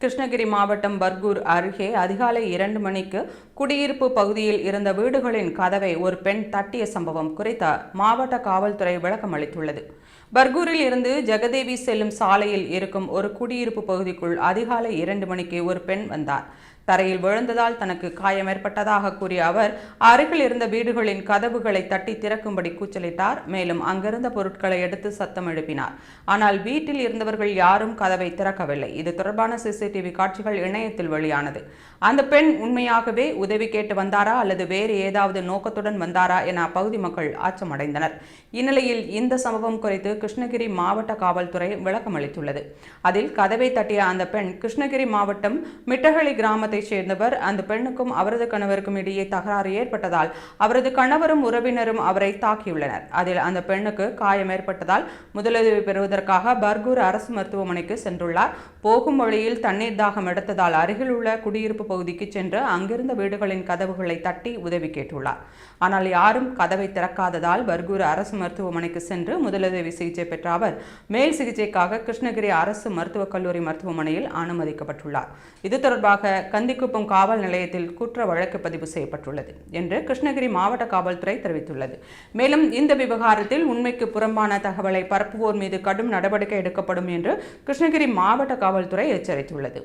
கிருஷ்ணகிரி மாவட்டம் பர்கூர் அருகே அதிகாலை இரண்டு மணிக்கு குடியிருப்பு பகுதியில் இருந்த வீடுகளின் கதவை ஒரு பெண் தட்டிய சம்பவம் குறித்த மாவட்ட காவல்துறை விளக்கம் அளித்துள்ளது. பர்கூரில் இருந்து ஜெகதேவி செல்லும் சாலையில் இருக்கும் ஒரு குடியிருப்பு பகுதிக்குள் அதிகாலை இரண்டு மணிக்கு ஒரு பெண் வந்தார். தரையில் விழுந்ததால் தனக்கு காயம் ஏற்பட்டதாக கூறிய அவர் அருகில் இருந்த வீடுகளின் கதவுகளை தட்டி திறக்கும்படி கூச்சலிட்டார். மேலும் அங்கிருந்த பொருட்களை எடுத்து சத்தம் எழுப்பினார். ஆனால் வீட்டில் இருந்தவர்கள் யாரும் கதவை திறக்கவில்லை. இது தொடர்பான சிசிடிவி காட்சிகள் இணையத்தில் வெளியானது. அந்த பெண் உண்மையாகவே உதவி கேட்டு வந்தாரா அல்லது வேறு ஏதாவது நோக்கத்துடன் வந்தாரா என அப்பகுதி மக்கள் ஆச்சமடைந்தனர். இந்நிலையில் இந்த சம்பவம் குறித்து கிருஷ்ணகிரி மாவட்ட காவல்துறை விளக்கம் அளித்துள்ளது அதில் கதவை தட்டிய அந்த பெண் கிருஷ்ணகிரி மாவட்டம் மிட்டகழி கிராமத்தைச் சேர்ந்தவர். அந்த பெண்ணுக்கும் அவரது கணவருக்கும் இடையே தகராறு ஏற்பட்டதால் அவரது கணவரும் உறவினரும் அவரை தாக்கியுள்ளனர். அதில் அந்த பெண்ணுக்கு காயம் ஏற்பட்டதால் முதலுதவி பெறுவதற்காக பர்கூர் அரசு மருத்துவமனைக்கு சென்றுள்ளார். போகும் வழியில் தண்ணீர் தாகம் எடுத்ததால் அருகில் உள்ள குடியிருப்பு பகுதிக்கு சென்று அங்கிருந்த வீடுகளின் கதவுகளை தட்டி உதவி கேட்டுள்ளார். ஆனால் யாரும் கதவை திறக்காததால் பர்கூர் அரசு மருத்துவமனைக்கு சென்று முதலுதவி சிகிச்சை பெற்ற அவர் மேல் சிகிச்சைக்காக கிருஷ்ணகிரி அரசு மருத்துவக் கல்லூரி மருத்துவமனையில் அனுமதிக்கப்பட்டுள்ளார். இது தொடர்பாக கந்திக்குப்பம் காவல் நிலையத்தில் குற்ற வழக்கு பதிவு செய்யப்பட்டுள்ளது என்று கிருஷ்ணகிரி மாவட்ட காவல்துறை தெரிவித்துள்ளது. மேலும் இந்த விவகாரத்தில் உண்மைக்கு புறம்பான தகவலை பரப்புவோர் மீது கடும் நடவடிக்கை எடுக்கப்படும் என்று கிருஷ்ணகிரி மாவட்ட காவல்துறை எச்சரித்துள்ளது.